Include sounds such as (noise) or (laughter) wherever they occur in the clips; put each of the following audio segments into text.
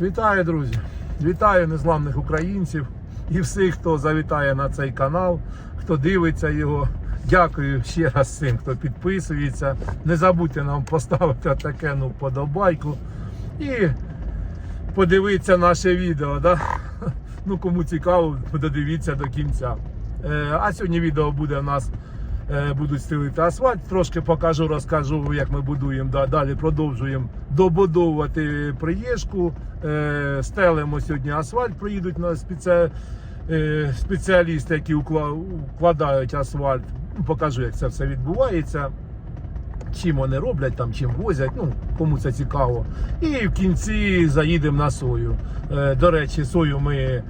Вітаю, друзі! Вітаю незламних українців і всіх, хто завітає на цей канал, хто дивиться його. Дякую ще раз всім, хто підписується. Не забудьте нам поставити таке ну, подобайку і подивитися наше відео. Да? Ну, кому цікаво, додивіться до кінця. Е, А сьогодні відео буде у нас. Е, Будуть стелити асфальт, трошки покажу, розкажу, як ми будуємо. Да, Далі продовжуємо добудовувати приїжджку. Е, Стелимо сьогодні асфальт, приїдуть на спеці... е, спеціалісти, які укладають асфальт. Покажу, як це все відбувається чим вони роблять, там, чим возять, ну, кому це цікаво. І в кінці заїдемо на сою. Е, До речі, сою ми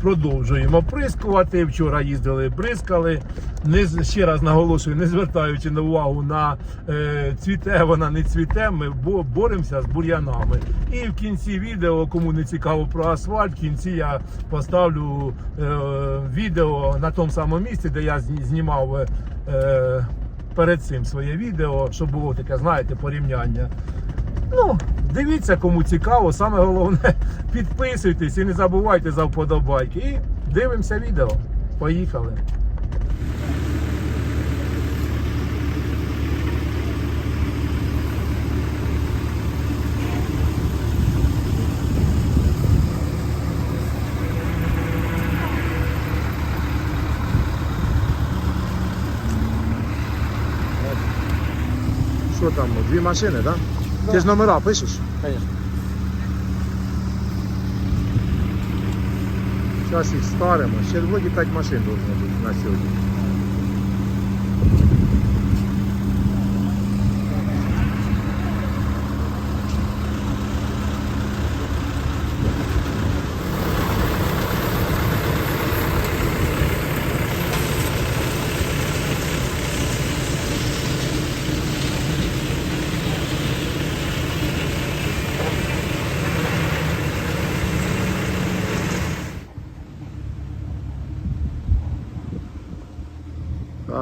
продовжуємо оприскувати. Вчора їздили, бризкали. Не, ще раз наголошую, не звертаючи на увагу на е, цвіте, вона не цвіте, ми боремося з бур'янами. І в кінці відео, кому не цікаво про асфальт, в кінці я поставлю е, відео на тому самому місці, де я знімав. Е, перед цим своє відео, щоб було таке, знаєте, порівняння. Ну, дивіться, кому цікаво. Саме головне, (laughs) підписуйтесь і не забувайте за вподобайки. І дивимося відео. Поїхали. Що там? Дві машини, так? Да? Ти ж номера пишеш? Конечно. Зараз їх старимо. Ще вроді 5 машин должно бути на сьогодні.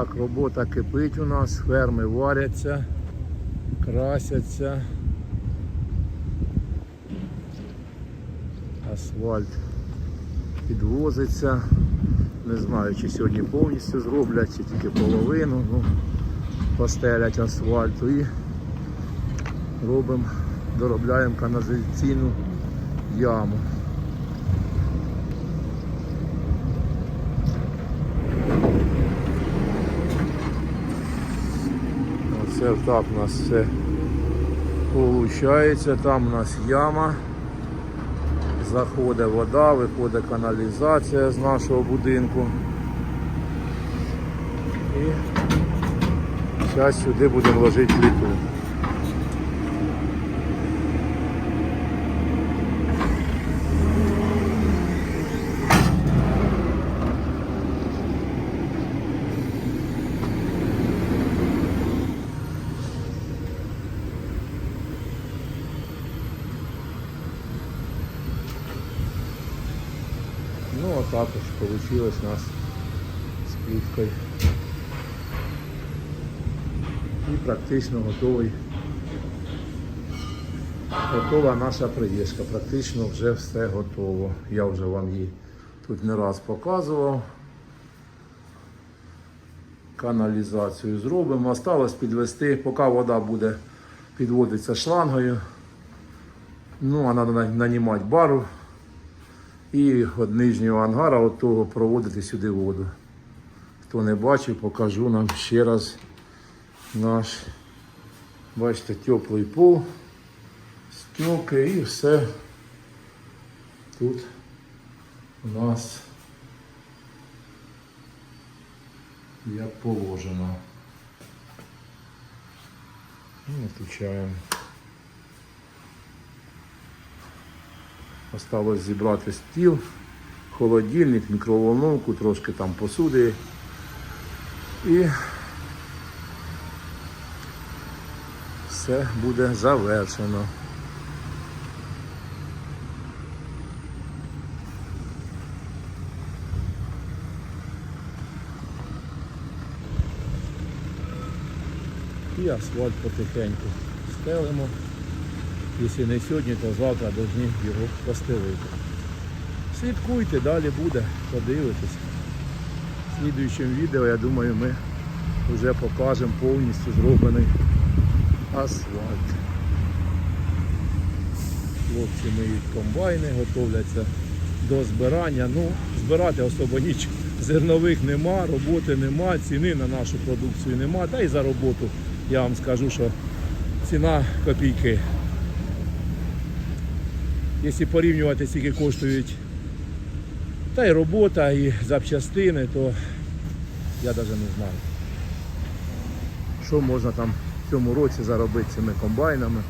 Так, робота кипить у нас, ферми варяться, красяться. Асфальт підвозиться. Не знаю, чи сьогодні повністю зроблять, чи тільки половину. Ну, постелять асфальту і робимо, доробляємо каналізаційну яму. Оце так у нас все виходить. Там у нас яма. Заходить вода, виходить каналізація з нашого будинку. І зараз сюди будемо ложити плиту. А так уж получилось у нас з плиткою. І практично готовий. Готова наша приїжджка. Практично вже все готово. Я вже вам її тут не раз показував. Каналізацію зробимо. Осталось підвести, поки вода буде підводитися шлангою. Ну, а треба нанімати бару і від нижнього ангара от того проводити сюди воду. Хто не бачив, покажу нам ще раз наш, бачите, теплий пол, стілки і все тут у нас як положено. І Включаємо. Осталось зібрати стіл, холодильник, мікроволновку, трошки там посуди. І все буде завершено. І асфальт потихеньку стелимо. Якщо не сьогодні, то завтра повинні його постелити. Слідкуйте, далі буде, подивитесь. В слідуючому відео, я думаю, ми вже покажемо повністю зроблений асфальт. Хлопці миють комбайни, готовляться до збирання. Ну, збирати особо нічого. Зернових нема, роботи нема, ціни на нашу продукцію нема. Та й за роботу я вам скажу, що ціна копійки. Якщо порівнювати, скільки коштують та й робота, і запчастини, то я навіть не знаю. Що можна там в цьому році заробити цими комбайнами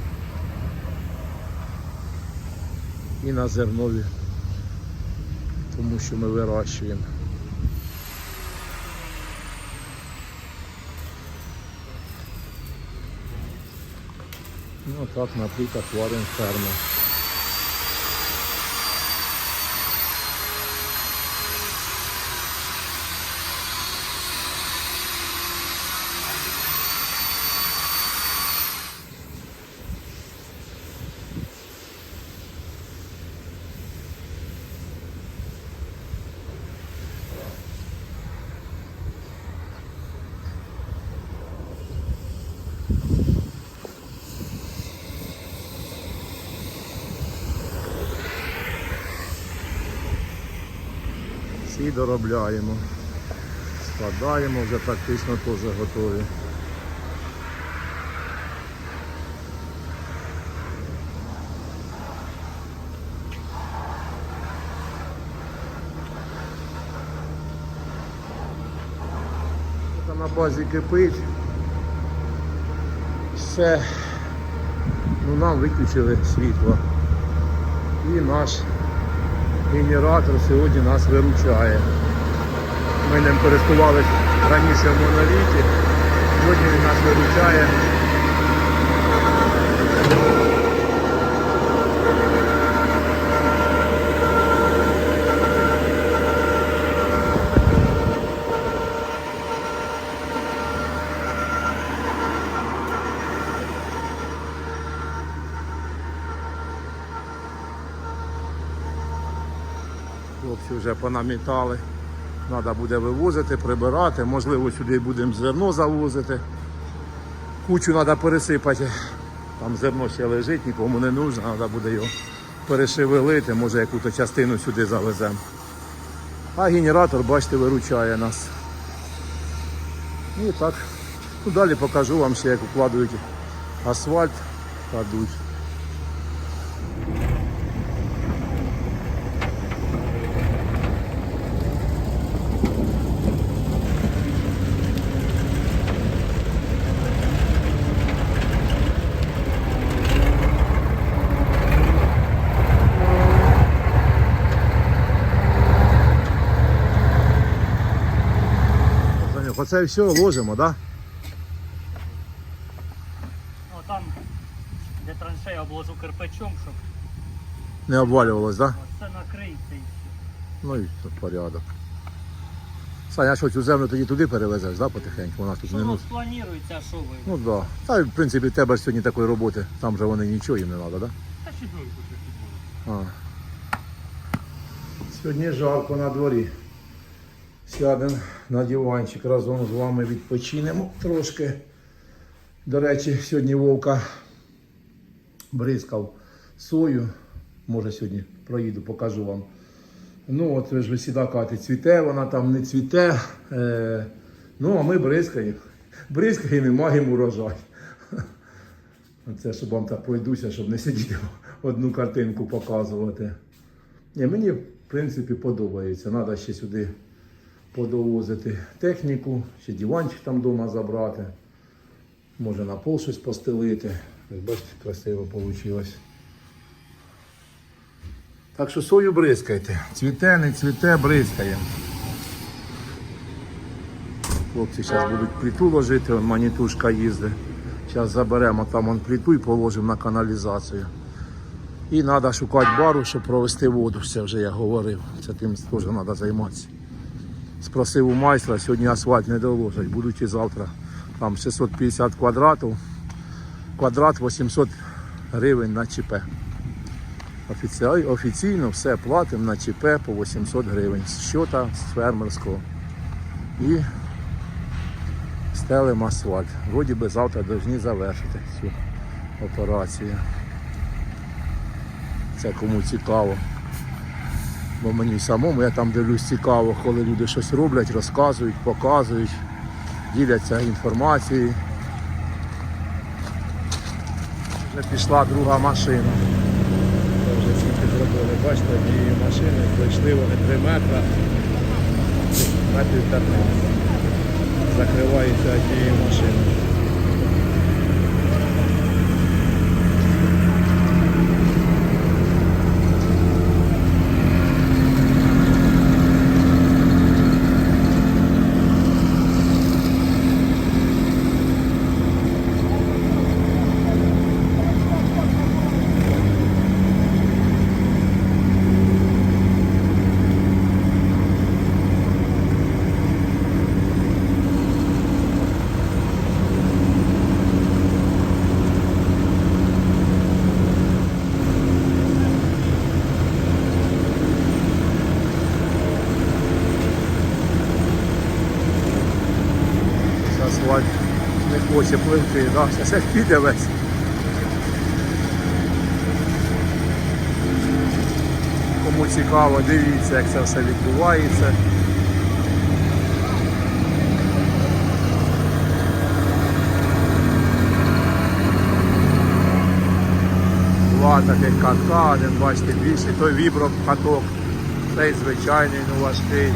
і на зернові, тому що ми вирощуємо. Ну так, наприклад, варимо ферма. Всі доробляємо. Складаємо, вже практично теж готові. На базі кипить. Все. Ну, нам виключили світло. І наш генератор сьогодні нас виручає. Ми ним користувалися раніше в моноліті, сьогодні він нас виручає. Хлопці вже понамітали. Треба буде вивозити, прибирати. Можливо, сюди будемо зерно завозити. Кучу треба пересипати. Там зерно ще лежить, нікому не нужно, треба буде його перешевелити, може якусь частину сюди завеземо. А генератор, бачите, виручає нас. І так. Ну, далі покажу вам ще, як укладують асфальт, кладуть. Оце все ложимо, так? Да? Ну там, де траншея обложу кирпичом, щоб Не обвалювалось, так? Да? це накриється і все. Ну і все, порядок. Саня, а що цю землю тоді туди перевезеш, да, потихеньку? У нас тут Що не ну. планується, що ви? Ну так. Да. Та в принципі в тебе ж сьогодні такої роботи. Там же вони нічого їм не треба, так? Та що ви Да? А. Сьогодні жарко на дворі. Сядемо на диванчик, разом з вами відпочинемо трошки. До речі, сьогодні Вовка бризкав сою. Може сьогодні проїду, покажу вам. Ну, от ви ж ви сюди кажете, цвіте вона там, не цвіте. Е, ну, а ми бризкаємо. Бризкаємо і маємо урожай. Це щоб вам так пройдуся, щоб не сидіти одну картинку показувати. Ні, мені в принципі подобається. Треба ще сюди подовозити техніку, ще диванчик там вдома забрати. Може на пол щось постелити. Бачите, красиво вийшло. Так що сою бризкайте. Цвіте, не цвіте, бризкаємо. Хлопці зараз будуть плиту ложити, вон манітушка їздить. Зараз заберемо там вон плиту і положимо на каналізацію. І треба шукати бару, щоб провести воду. Це вже я говорив. Це тим теж треба займатися. Спросив у майстра, сьогодні асфальт не доложать, будуть і завтра. Там 650 квадратів. Квадрат 800 гривень на ЧП. Офіці- Офіційно все платимо на ЧП по 800 гривень з щота з фермерського. І стелимо асфальт. Вроді би завтра повинні завершити цю операцію. Це кому цікаво. Бо мені самому я там дивлюсь цікаво, коли люди щось роблять, розказують, показують, діляться інформацією. Вже пішла друга машина. Вже скільки зробили. Бачите, однієї машини пройшли вони 3 метри, метрів 15. Закривається однією машиною. Асфальт не хоче пливти, да? Зараз як піде весь. Кому цікаво, дивіться, як це все відбувається. Два таких катка, один бачите більший, той вібро каток, цей звичайний, ну важкий.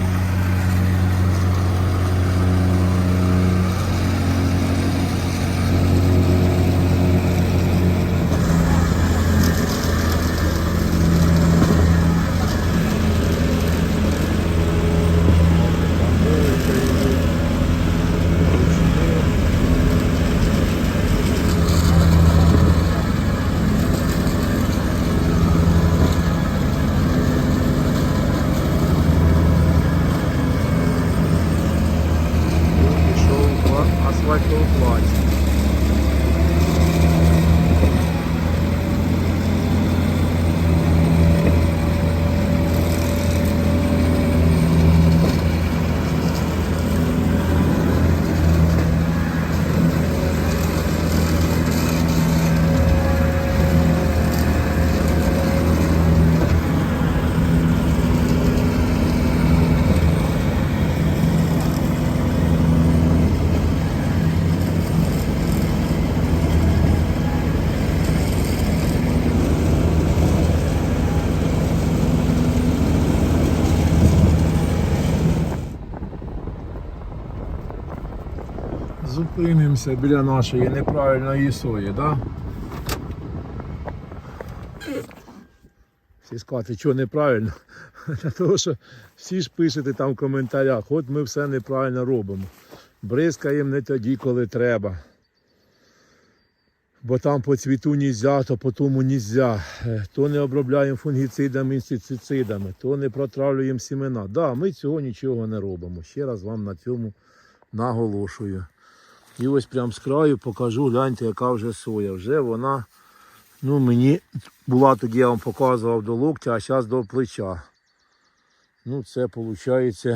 Зупинимося біля нашої неправильної сої, да? Всі сказати, що неправильно. (laughs) Того, що всі ж пишете там в коментарях, от ми все неправильно робимо. Бризкаємо не тоді, коли треба. Бо там по цвіту нельзя, то по тому нельзя. Е, То не обробляємо фунгіцидами, інсектицидами, то не протравлюємо сімена. Да, ми цього нічого не робимо. Ще раз вам на цьому наголошую. І ось прям з краю покажу, гляньте, яка вже соя. Вже вона, ну мені була тоді, я вам показував до локтя, а зараз до плеча. Ну, це виходить,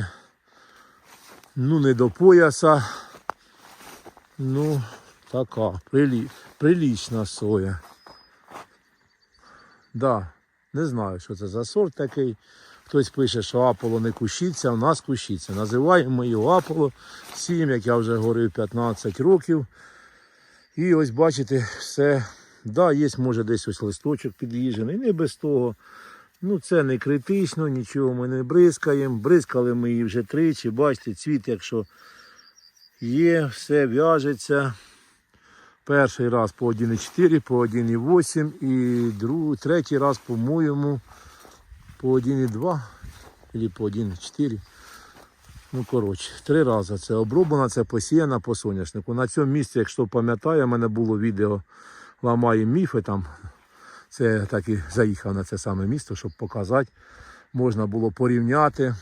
ну не до пояса. Ну, така, прилі... прилічна соя. Да, не знаю, що це за сорт такий. Хтось пише, що аполо не кущиться, у нас кущиться. Називаємо його аполо 7, як я вже говорив, 15 років. І ось бачите, все. Да, є, може, десь ось листочок під'їжджений, не без того. Ну, це не критично, нічого ми не бризкаємо. Бризкали ми її вже тричі. Бачите, цвіт, якщо є, все в'яжеться. Перший раз по 1,4, по 1,8 і другий, третій раз, по-моєму, по 1,2 або по 1,4. Ну, коротше, три рази це оброблена, це посіяна по соняшнику. На цьому місці, якщо пам'ятаю, у мене було відео ламає міфи там. Це я так і заїхав на це саме місто, щоб показати. Можна було порівняти.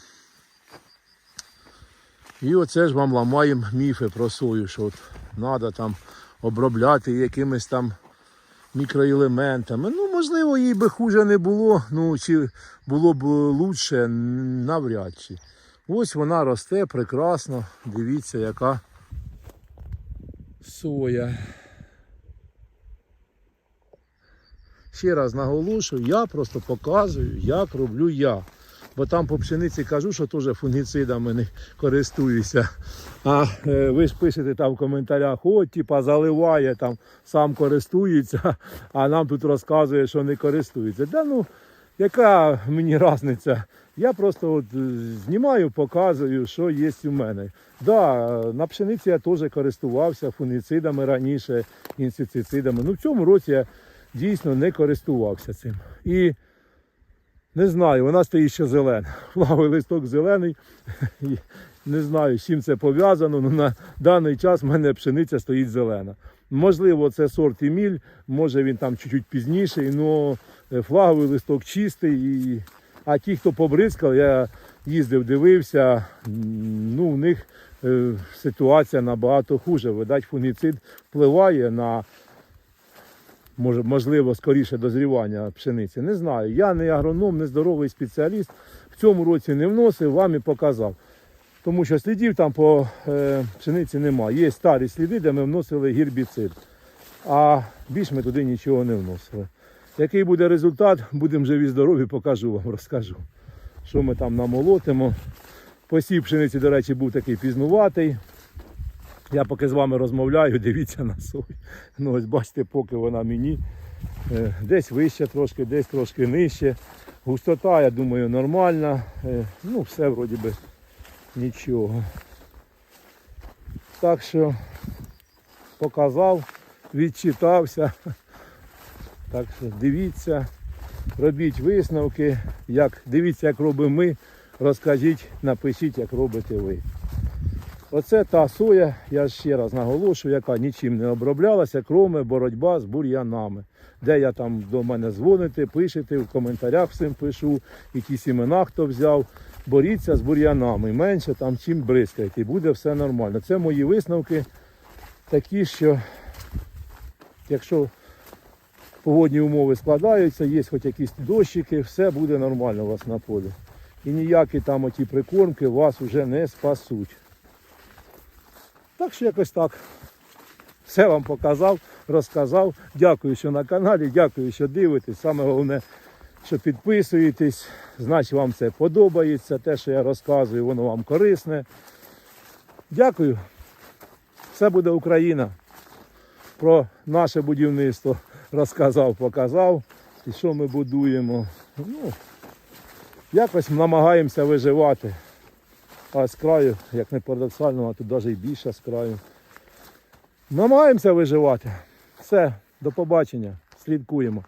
І оце ж вам ламаємо міфи про сою, що треба там обробляти якимись там мікроелементами. Ну, можливо, їй би хуже не було, ну чи було б лучше, навряд чи. Ось вона росте прекрасно. Дивіться, яка соя. Ще раз наголошую, я просто показую, як роблю я. Бо там по пшениці кажу, що теж фунгіцидами не користуюся. А е, ви ж пишете там в коментарях, о, типа заливає, там сам користується, а нам тут розказує, що не користується. Да ну, яка мені різниця? Я просто от е, знімаю, показую, що є у мене. Да, на пшениці я теж користувався фунгіцидами раніше, інсектицидами. Ну в цьому році я дійсно не користувався цим. І не знаю, вона стоїть ще зелена. Флаговий листок зелений. Не знаю, з чим це пов'язано, але на даний час в мене пшениця стоїть зелена. Можливо, це сорт Еміль, може він там чуть-чуть пізніший, але флаговий листок чистий. І... А ті, хто побризкав, я їздив, дивився, ну, в них е, ситуація набагато хуже. Видать, фунгіцид впливає на можливо, скоріше дозрівання пшениці. Не знаю. Я не агроном, не здоровий спеціаліст. В цьому році не вносив, вам і показав. Тому що слідів там по е, пшениці немає. Є старі сліди, де ми вносили гербіцид. А більш ми туди нічого не вносили. Який буде результат, будемо живі здорові, покажу вам, розкажу. Що ми там намолотимо. Посів пшениці, до речі, був такий пізнуватий. Я поки з вами розмовляю, (laughs) дивіться на сою. Ну ось бачите, поки вона мені е, десь вище трошки, десь трошки нижче. Густота, я думаю, нормальна. Е, Ну, все вроді би нічого. Так що показав, відчитався. (laughs) Так що дивіться, робіть висновки, як, дивіться, як робимо ми, розкажіть, напишіть, як робите ви. Оце та соя, я ще раз наголошую, яка нічим не оброблялася, кроме боротьба з бур'янами. Де я там до мене дзвоните, пишете, в коментарях всім пишу, які сімена хто взяв. Боріться з бур'янами. Менше там чим бризкайте, і буде все нормально. Це мої висновки такі, що якщо погодні умови складаються, є хоч якісь дощики, все буде нормально у вас на полі. І ніякі там оті прикормки вас вже не спасуть. Так що якось так. Все вам показав, розказав. Дякую, що на каналі, дякую, що дивитесь. Саме головне, що підписуєтесь. Значить, вам це подобається. Те, що я розказую, воно вам корисне. Дякую. Все буде Україна. Про наше будівництво розказав, показав. І що ми будуємо. Ну, якось намагаємося виживати. А з краю, як не парадоксально, а тут навіть і більше з краю. Намагаємося виживати. Все, до побачення. Слідкуємо.